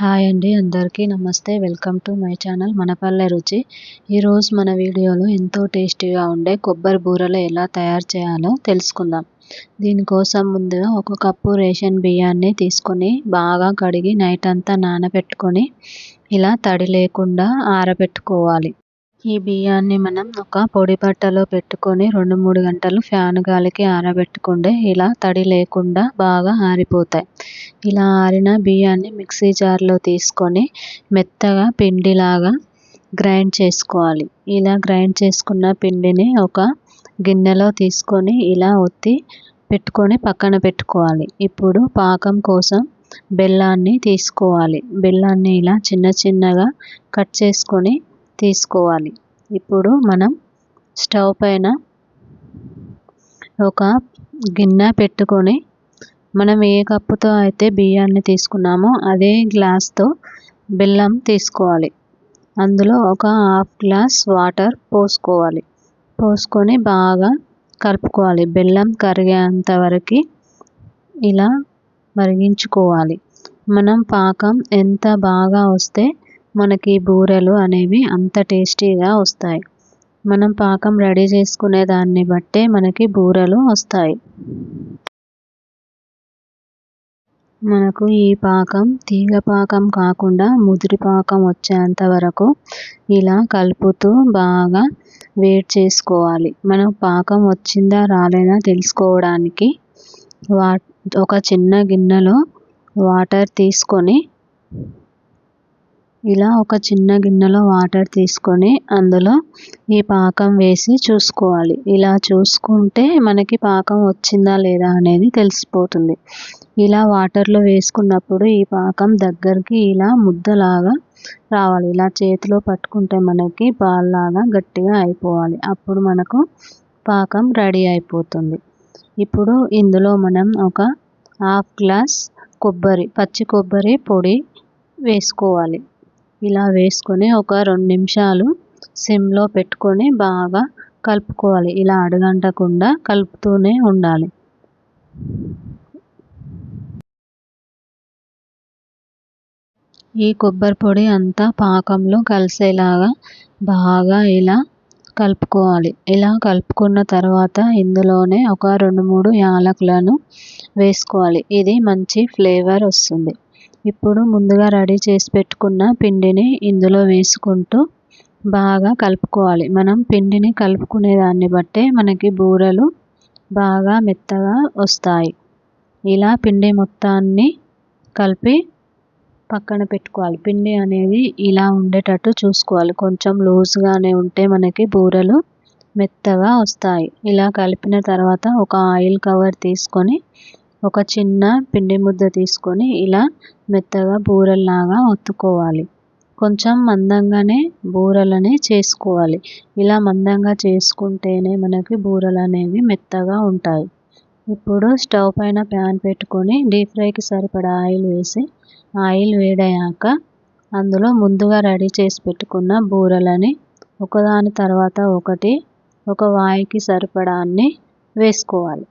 Hi అండి అందరికీ నమస్తే. Welcome to my channel Manapalle Ruchi. ఈరోజు మన వీడియోలో ఎంతో టేస్టీగా ఉండే కొబ్బరి బూరలు ఎలా తయారు చేయాలో తెలుసుకుందాం. దీనికోసం ముందుగా ఒక కప్పు రేషన్ బియ్యాన్ని తీసుకొని బాగా కడిగి నైట్ అంతా నానబెట్టుకొని ఇలా తడి లేకుండా ఆరబెట్టుకోవాలి. ఈ బియ్యాన్ని మనం ఒక పొడి బట్టలో పెట్టుకొని రెండు మూడు గంటలు ఫ్యాన్ గాలికి ఆరబెట్టుకుంటే ఇలా తడి లేకుండా బాగా ఆరిపోతాయి. ఇలా ఆరిన బియ్యాన్ని మిక్సీ జార్లో తీసుకొని మెత్తగా పిండిలాగా గ్రైండ్ చేసుకోవాలి. ఇలా గ్రైండ్ చేసుకున్న పిండిని ఒక గిన్నెలో తీసుకొని ఇలా ఒత్తి పెట్టుకొని పక్కన పెట్టుకోవాలి. ఇప్పుడు పాకం కోసం బెల్లాన్ని తీసుకోవాలి. బెల్లాన్ని ఇలా చిన్న చిన్నగా కట్ చేసుకొని తీసుకోవాలి. ఇప్పుడు మనం స్టవ్ పైన ఒక గిన్నె పెట్టుకొని మనం ఏ కప్పుతో అయితే బియ్యాన్ని తీసుకున్నామో అదే గ్లాస్తో బెల్లం తీసుకోవాలి. అందులో ఒక హాఫ్ గ్లాస్ వాటర్ పోసుకోవాలి. పోసుకొని బాగా కలుపుకోవాలి. బెల్లం కరిగేంత వరకు ఇలా మరిగించుకోవాలి. మనం పాకం ఎంత బాగా వస్తే మనకి బూరెలు అనేవి అంత టేస్టీగా వస్తాయి. మనం పాకం రెడీ చేసుకునే దాన్ని బట్టే మనకి బూరెలు వస్తాయి. మనకు ఈ పాకం తీగ పాకం కాకుండా ముదిరి పాకం వచ్చేంత వరకు ఇలా కలుపుతూ బాగా వేడి చేసుకోవాలి. మనం పాకం వచ్చిందా రాలేదా తెలుసుకోవడానికి వా ఒక చిన్న గిన్నెలో వాటర్ తీసుకొని ఇలా ఒక చిన్న గిన్నెలో వాటర్ తీసుకొని అందులో ఈ పాకం వేసి చూసుకోవాలి. ఇలా చూసుకుంటే మనకి పాకం వచ్చిందా లేదా అనేది తెలిసిపోతుంది. ఇలా వాటర్లో వేసుకున్నప్పుడు ఈ పాకం దగ్గరికి ఇలా ముద్దలాగా రావాలి. ఇలా చేతిలో పట్టుకుంటే మనకి పాల్లాగా గట్టిగా అయిపోవాలి. అప్పుడు మనకు పాకం రెడీ అయిపోతుంది. ఇప్పుడు ఇందులో మనం ఒక హాఫ్ గ్లాస్ కొబ్బరి పచ్చి కొబ్బరి పొడి వేసుకోవాలి. ఇలా వేసుకొని ఒక రెండు నిమిషాలు సిమ్లో పెట్టుకొని బాగా కలుపుకోవాలి. ఇలా అడగంటకుండా కలుపుతూనే ఉండాలి. ఈ కొబ్బరి పొడి అంతా పాకంలో కలిసేలాగా బాగా ఇలా కలుపుకోవాలి. ఇలా కలుపుకున్న తర్వాత ఇందులోనే ఒక రెండు మూడు యాలకులను వేసుకోవాలి. ఇది మంచి ఫ్లేవర్ వస్తుంది. ఇప్పుడు ముందుగా రెడీ చేసి పెట్టుకున్న పిండిని ఇందులో వేసుకుంటూ బాగా కలుపుకోవాలి. మనం పిండిని కలుపుకునే దాన్ని బట్టే మనకి బూరెలు బాగా మెత్తగా వస్తాయి. ఇలా పిండి మొత్తాన్ని కలిపి పక్కన పెట్టుకోవాలి. పిండి అనేది ఇలా ఉండేటట్టు చూసుకోవాలి. కొంచెం లూజ్గానే ఉంటే మనకి బూరెలు మెత్తగా వస్తాయి. ఇలా కలిపిన తర్వాత ఒక ఆయిల్ కవర్ తీసుకొని ఒక చిన్న పిండి ముద్ద తీసుకొని ఇలా మెత్తగా బూరెల్లాగా ఒత్తుకోవాలి. కొంచెం మందంగానే బూరలని చేసుకోవాలి. ఇలా మందంగా చేసుకుంటేనే మనకి బూరెలు అనేవి మెత్తగా ఉంటాయి. ఇప్పుడు స్టవ్ పైన ప్యాన్ పెట్టుకొని డీప్ ఫ్రైకి సరిపడా ఆయిల్ వేసి ఆయిల్ వేడయ్యాక అందులో ముందుగా రెడీ చేసి పెట్టుకున్న బూరెలని ఒకదాని తర్వాత ఒకటి ఒక వాయికి సరిపడాన్ని వేసుకోవాలి.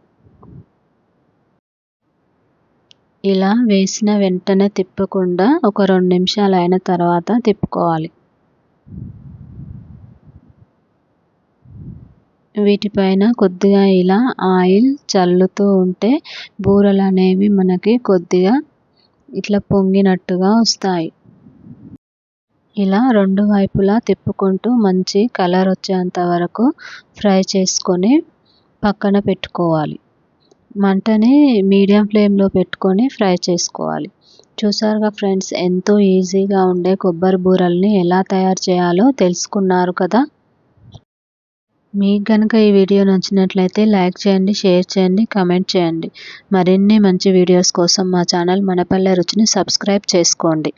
ఇలా వేసిన వెంటనే తిప్పకుండా ఒక రెండు నిమిషాలు అయిన తర్వాత తిప్పుకోవాలి. వీటిపైన కొద్దిగా ఇలా ఆయిల్ చల్లుతూ ఉంటే బూరెలు అనేవి మనకి కొద్దిగా ఇట్లా పొంగినట్టుగా వస్తాయి. ఇలా రెండు వైపులా తిప్పుకుంటూ మంచి కలర్ వచ్చేంత వరకు ఫ్రై చేసుకొని పక్కన పెట్టుకోవాలి. మంటని మీడియం ఫ్లేమ్లో పెట్టుకొని ఫ్రై చేసుకోవాలి. చూసారుగా ఫ్రెండ్స్ ఎంతో ఈజీగా ఉండే కొబ్బరి బూరల్ని ఎలా తయారు చేయాలో తెలుసుకున్నారు కదా? మీకు కనుక ఈ వీడియో నచ్చినట్లయితే లైక్ చేయండి షేర్ చేయండి కమెంట్ చేయండి. మరిన్ని మంచి వీడియోస్ కోసం మా ఛానల్ మనపల్లె రుచిని సబ్స్క్రైబ్ చేసుకోండి.